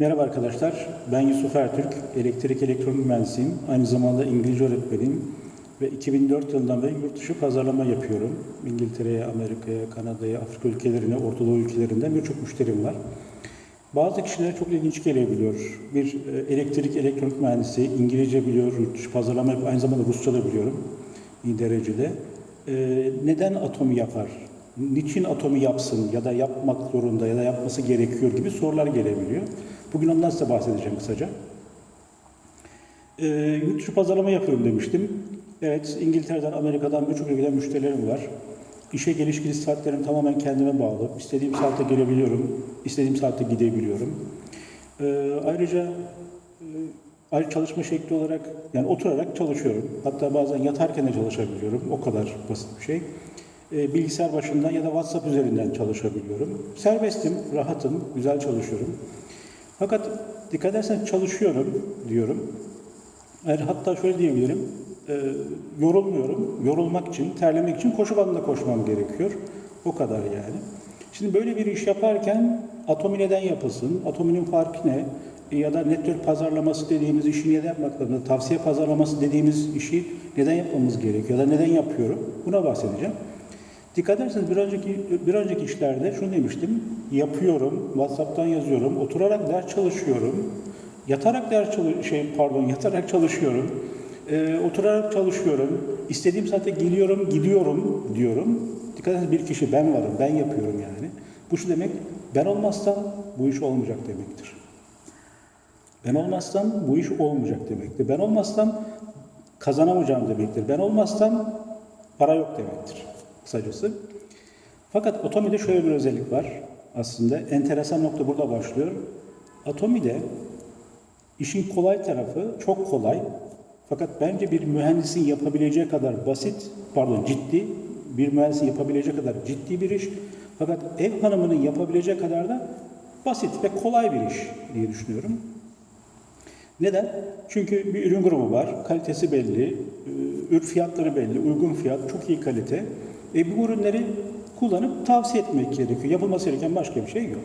Merhaba arkadaşlar, ben Yusuf Ertürk, elektrik elektronik mühendisiyim. Aynı zamanda İngilizce öğretmeniyim ve 2004 yılından beri yurt dışı pazarlama yapıyorum. İngiltere'ye, Amerika'ya, Kanada'ya, Afrika ülkelerine, Orta Doğu ülkelerinden birçok müşterim var. Bazı kişilere çok ilginç gelebiliyor. Bir e, elektrik elektronik mühendisi, İngilizce biliyor, yurt dışı pazarlama yapıyor, aynı zamanda Rusça da biliyorum iyi derecede. E, neden atomu yapar? Niçin atomu yapsın ya da yapmak zorunda ya da yapması gerekiyor gibi sorular gelebiliyor. Bugün ondan size bahsedeceğim kısaca. E, yurt dışı pazarlama yapıyorum demiştim. Evet, İngiltere'den, Amerika'dan birçok ülkeden müşterilerim var. İşe geliş gidiş saatlerim tamamen kendime bağlı. İstediğim saatte gelebiliyorum, istediğim saatte gidebiliyorum. Ee, ayrıca e, çalışma şekli olarak, yani oturarak çalışıyorum. Hatta bazen yatarken de çalışabiliyorum. O kadar basit bir şey. Ee, bilgisayar başından ya da WhatsApp üzerinden çalışabiliyorum. Serbestim, rahatım, güzel çalışıyorum. Fakat dikkat ederseniz çalışıyorum diyorum. Yani hatta şöyle diyebilirim, e, yorulmuyorum. Yorulmak için, terlemek için koşu bandında koşmam gerekiyor. O kadar yani. Şimdi böyle bir iş yaparken atomi neden yapılsın, atominin farkı ne? E, Ya da network pazarlaması dediğimiz işi neden yapmak lazım? Tavsiye pazarlaması dediğimiz işi neden yapmamız gerekiyor? Ya da neden yapıyorum? Buna bahsedeceğim. Dikkat ederseniz bir önceki bir önceki işlerde şunu demiştim. Yapıyorum, WhatsApp'tan yazıyorum, oturarak ders çalışıyorum. Yatarak ders çalış şey pardon, yatarak çalışıyorum. Ee, oturarak çalışıyorum. İstediğim saate geliyorum, gidiyorum diyorum. Dikkat edin bir kişi ben varım, ben yapıyorum yani. Bu şu demek, ben olmazsam bu iş olmayacak demektir. Ben olmazsam bu iş olmayacak demektir. Ben olmazsam kazanamayacağım demektir. Ben olmazsam para yok demektir kısacası. Fakat Atomi'de şöyle bir özellik var aslında. Enteresan nokta burada başlıyor. Atomi'de işin kolay tarafı çok kolay. Fakat bence bir mühendisin yapabileceği kadar basit, pardon ciddi, bir mühendisin yapabileceği kadar ciddi bir iş. Fakat ev hanımının yapabileceği kadar da basit ve kolay bir iş diye düşünüyorum. Neden? Çünkü bir ürün grubu var, kalitesi belli, ürün fiyatları belli, uygun fiyat, çok iyi kalite. E bu ürünleri kullanıp tavsiye etmek gerekiyor. Yapılması gereken başka bir şey yok.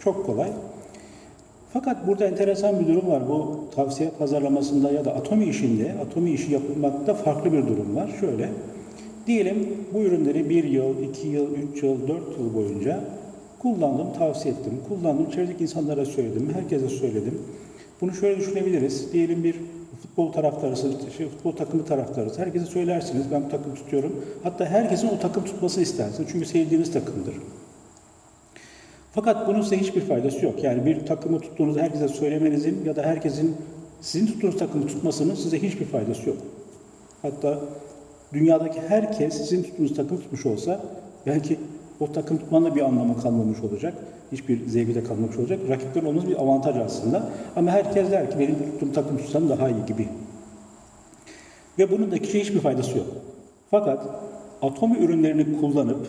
Çok kolay. Fakat burada enteresan bir durum var. Bu tavsiye pazarlamasında ya da atomi işinde, atomi işi yapılmakta farklı bir durum var. Şöyle, diyelim bu ürünleri bir yıl, iki yıl, üç yıl, dört yıl boyunca kullandım, tavsiye ettim. Kullandım, çevredeki insanlara söyledim, herkese söyledim. Bunu şöyle düşünebiliriz. Diyelim bir futbol taraftarısınız, şey, futbol takımı taraftarısınız. Herkese söylersiniz, ben bu takım tutuyorum. Hatta herkesin o takım tutmasını istersiniz. Çünkü sevdiğiniz takımdır. Fakat bunun size hiçbir faydası yok. Yani bir takımı tuttuğunuzu herkese söylemenizin ya da herkesin sizin tuttuğunuz takımı tutmasının size hiçbir faydası yok. Hatta dünyadaki herkes sizin tuttuğunuz takımı tutmuş olsa belki o takım tutmanın da bir anlamı kalmamış olacak. Hiçbir zevki de kalmamış olacak. Rakiplerin olması bir avantaj aslında. Ama herkes der ki benim tuttuğum takım tutsam daha iyi gibi. Ve bunun da kişiye hiçbir faydası yok. Fakat atomi ürünlerini kullanıp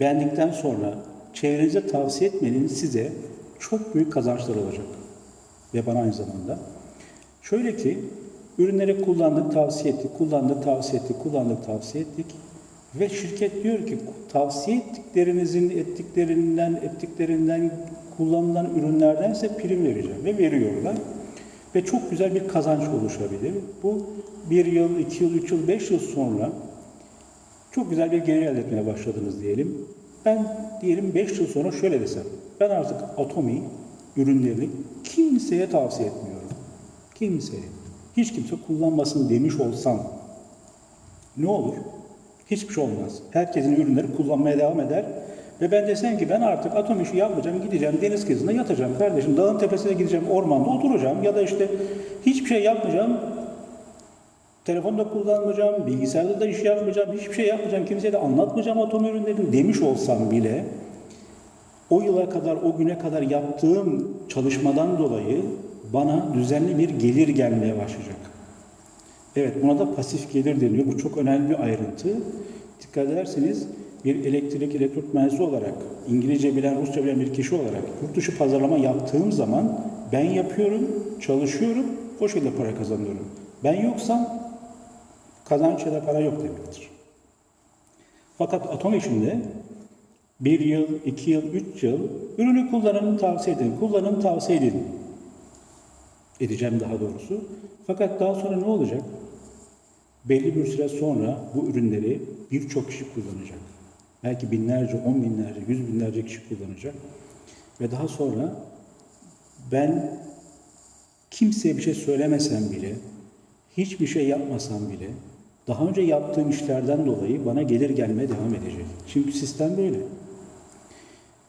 beğendikten sonra çevrenize tavsiye etmenin size çok büyük kazançlar olacak. Ve bana aynı zamanda. Şöyle ki, ürünleri kullandık, tavsiye ettik, kullandık, tavsiye ettik, kullandık, tavsiye ettik. Ve şirket diyor ki, tavsiye ettiklerinizin, ettiklerinden, ettiklerinden, kullanılan ürünlerden size prim vereceğim. Ve veriyorlar. Ve çok güzel bir kazanç oluşabilir. Bu bir yıl, iki yıl, üç yıl, beş yıl sonra çok güzel bir gelir elde etmeye başladınız diyelim. Ben diyelim 5 yıl sonra şöyle desem. Ben artık Atomi ürünlerini kimseye tavsiye etmiyorum. Kimseye. Hiç kimse kullanmasın demiş olsam ne olur? Hiçbir şey olmaz. Herkesin ürünleri kullanmaya devam eder. Ve ben desem ki ben artık atom işi yapmayacağım, gideceğim deniz kıyısında yatacağım kardeşim. Dağın tepesine gideceğim, ormanda oturacağım. Ya da işte hiçbir şey yapmayacağım, Telefonda kullanmayacağım, bilgisayarda da iş yapmayacağım, hiçbir şey yapmayacağım, kimseye de anlatmayacağım atom ürünlerini demiş olsam bile o yıla kadar, o güne kadar yaptığım çalışmadan dolayı bana düzenli bir gelir gelmeye başlayacak. Evet, buna da pasif gelir deniyor. Bu çok önemli bir ayrıntı. Dikkat ederseniz bir elektrik, elektronik mühendisi olarak, İngilizce bilen, Rusça bilen bir kişi olarak yurt dışı pazarlama yaptığım zaman ben yapıyorum, çalışıyorum, o şekilde para kazanıyorum. Ben yoksam kazanç ya da para yok demektir. Fakat atom işinde bir yıl, iki yıl, üç yıl ürünü kullanımını tavsiye edin. Kullanım tavsiye edin. Edeceğim daha doğrusu. Fakat daha sonra ne olacak? Belli bir süre sonra bu ürünleri birçok kişi kullanacak. Belki binlerce, on binlerce, yüz binlerce kişi kullanacak. Ve daha sonra ben kimseye bir şey söylemesem bile, hiçbir şey yapmasam bile, daha önce yaptığım işlerden dolayı bana gelir gelmeye devam edecek. Çünkü sistem böyle.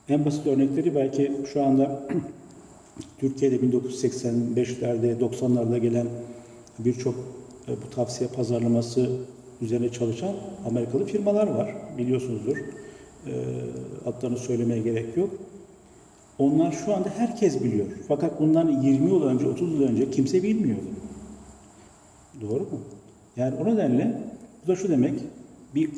En basit örnekleri belki şu anda Türkiye'de 1985'lerde, 90'larda gelen birçok e, bu tavsiye pazarlaması üzerine çalışan Amerikalı firmalar var. Biliyorsunuzdur. E, adlarını söylemeye gerek yok. Onlar şu anda herkes biliyor. Fakat bundan 20 yıl önce, 30 yıl önce kimse bilmiyordu. Doğru mu? Yani o nedenle bu da şu demek, bir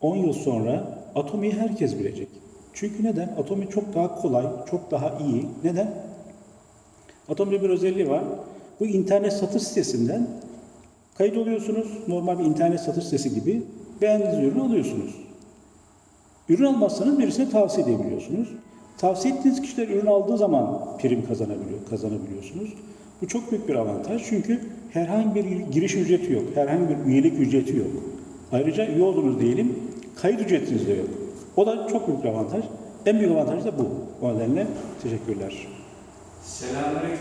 10 yıl sonra atomiyi herkes bilecek. Çünkü neden? Atomi çok daha kolay, çok daha iyi. Neden? Atomide bir özelliği var. Bu internet satış sitesinden kayıt oluyorsunuz. Normal bir internet satış sitesi gibi beğendiğiniz ürünü alıyorsunuz. Ürün almazsanız birisine tavsiye edebiliyorsunuz. Tavsiye ettiğiniz kişiler ürün aldığı zaman prim kazanabiliyor, kazanabiliyorsunuz. Bu çok büyük bir avantaj çünkü herhangi bir giriş ücreti yok, herhangi bir üyelik ücreti yok. Ayrıca üye olduğunuz diyelim, kayıt ücretiniz de yok. O da çok büyük avantaj. En büyük avantaj da bu. O nedenle teşekkürler. Selamünaleyküm.